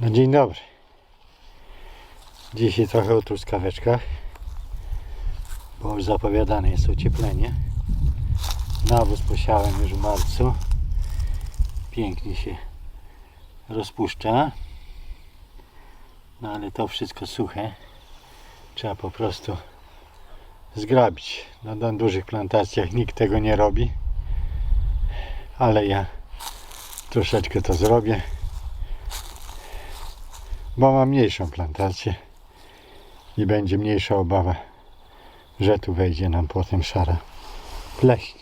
No dzień dobry. Dzisiaj trochę o truskaweczkach, bo już zapowiadane jest ocieplenie. Nawóz posiałem już w marcu. Pięknie się rozpuszcza. No ale to wszystko suche. Trzeba po prostu zgrabić. No, na dużych plantacjach nikt tego nie robi. Ale ja troszeczkę to zrobię bo ma mniejszą plantację i będzie mniejsza obawa, że tu wejdzie nam potem szara pleśń.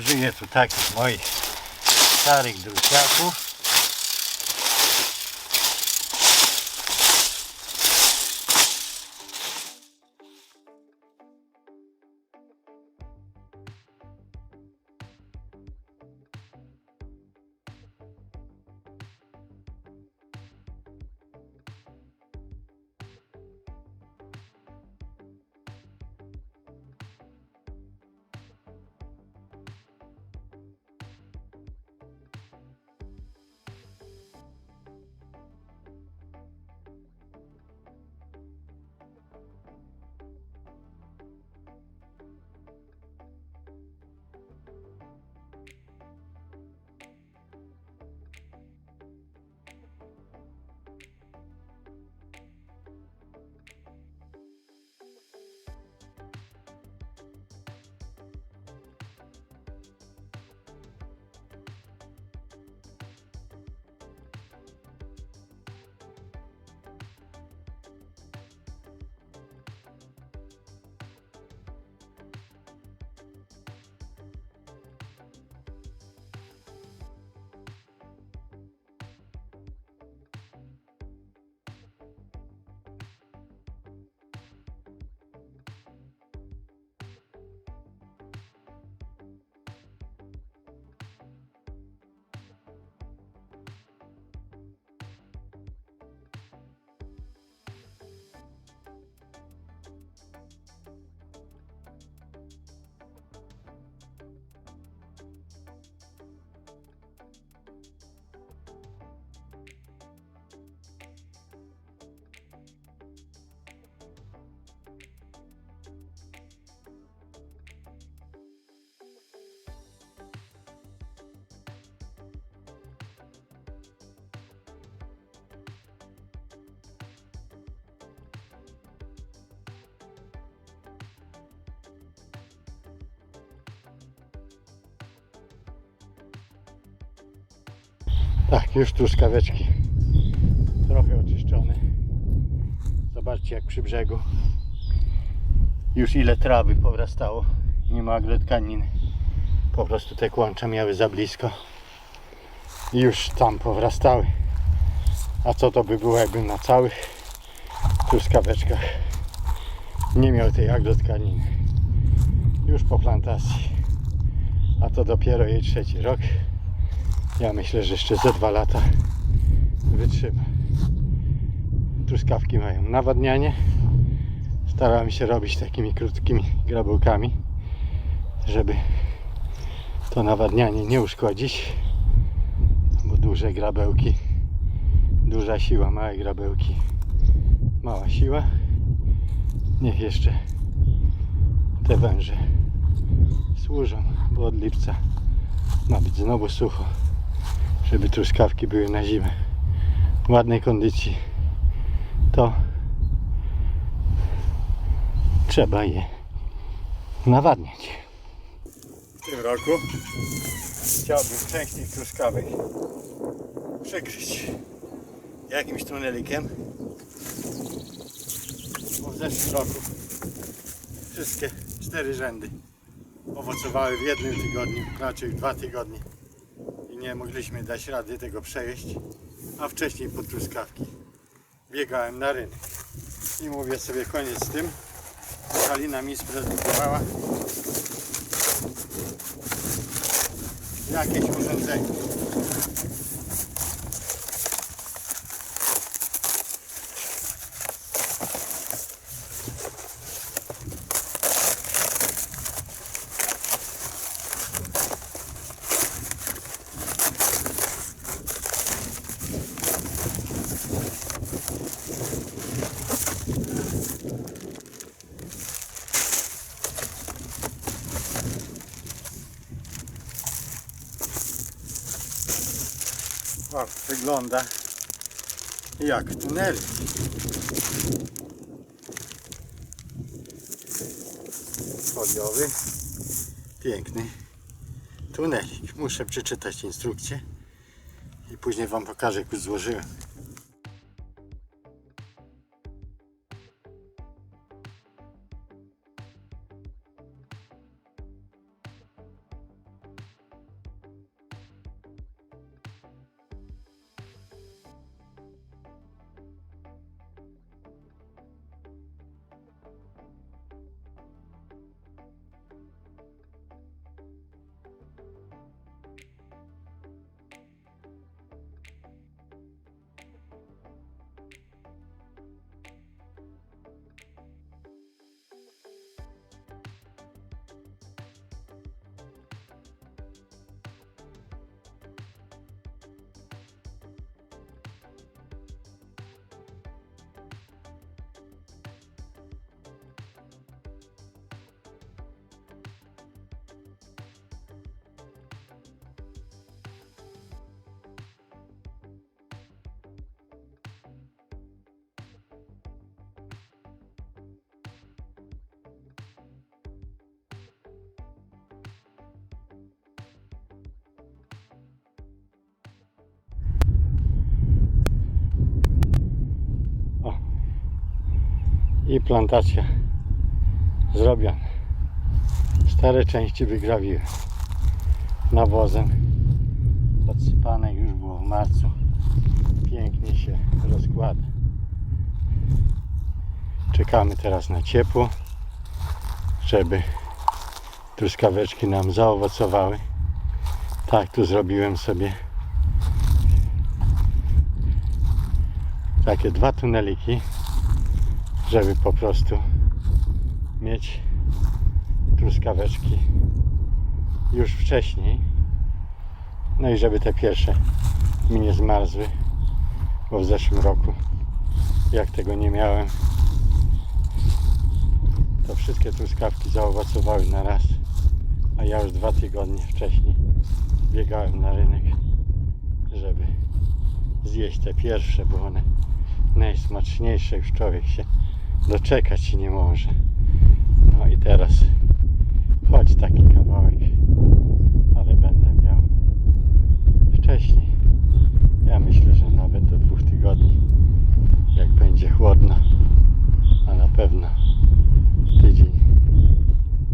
Użyję tu takich moich starych druciaków. Tak, już truskaweczki trochę oczyszczone. Zobaczcie jak przy brzegu już ile trawy powrastało. Nie ma agletkaniny. Po prostu te kłącza miały za blisko. Już tam powrastały. A co to by było jakby na całych truskaweczkach nie miał tej agrotkaniny. Już po plantacji. A to dopiero jej trzeci rok. Ja myślę, że jeszcze ze dwa lata wytrzyma. Truskawki mają nawadnianie. Staramy się robić takimi krótkimi grabełkami, żeby to nawadnianie nie uszkodzić, bo duże grabełki, duża siła, małe grabełki, mała siła. Niech jeszcze te węże służą, bo od lipca ma być znowu sucho żeby truskawki były na zimę w ładnej kondycji, to trzeba je nawadniać. W tym roku chciałbym część tych truskawek przykryć jakimś tunelikiem. Bo w zeszłym roku wszystkie cztery rzędy owocowały w jednym tygodniu, raczej w dwa tygodnie nie mogliśmy dać rady tego przejść, a wcześniej po truskawki biegałem na rynek. I mówię sobie koniec z tym. Halina mi sprezentowała jakieś urządzenie. O, wygląda jak tunel. Foliowy, piękny tunelik. Muszę przeczytać instrukcję i później Wam pokażę, jak już złożyłem. I plantacja zrobiona. Cztery części wygrawiłem nawozem. Podsypane już było w marcu. Pięknie się rozkłada. Czekamy teraz na ciepło, żeby truskaweczki nam zaowocowały. Tak tu zrobiłem sobie takie dwa tuneliki żeby po prostu mieć truskaweczki już wcześniej. No i żeby te pierwsze mi nie zmarzły, bo w zeszłym roku, jak tego nie miałem, to wszystkie truskawki zaowocowały na raz, a ja już dwa tygodnie wcześniej biegałem na rynek, żeby zjeść te pierwsze, bo one najsmaczniejsze już człowiek się doczekać się nie może. No i teraz choć taki kawałek, ale będę miał wcześniej. Ja myślę, że nawet do dwóch tygodni, jak będzie chłodno, a na pewno tydzień,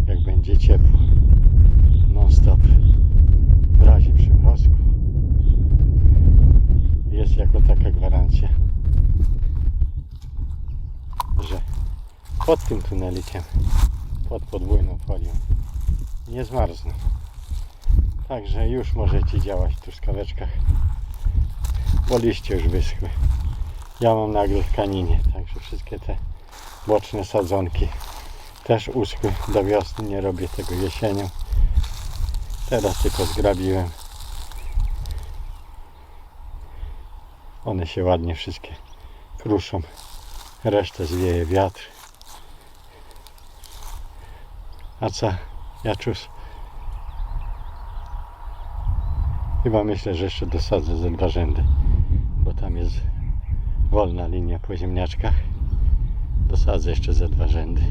jak będzie ciepło, pod tym tunelikiem, pod podwójną folią nie zmarzną. Także już możecie działać w truskaweczkach, bo liście już wyschły. Ja mam nagle tkaninie, także wszystkie te boczne sadzonki też uschły do wiosny, nie robię tego jesienią. Teraz tylko zgrabiłem. One się ładnie wszystkie kruszą resztę zwieje wiatr. A co, Jaczus? Chyba myślę, że jeszcze dosadzę ze dwa rzędy, bo tam jest wolna linia po ziemniaczkach. Dosadzę jeszcze ze dwa rzędy.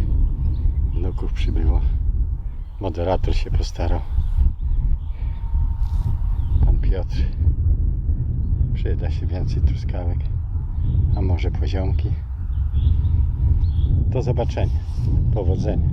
Wnuków przybyło. Moderator się postarał. Pan Piotr Przyda się więcej truskawek. A może poziomki. Do zobaczenia. Powodzenia.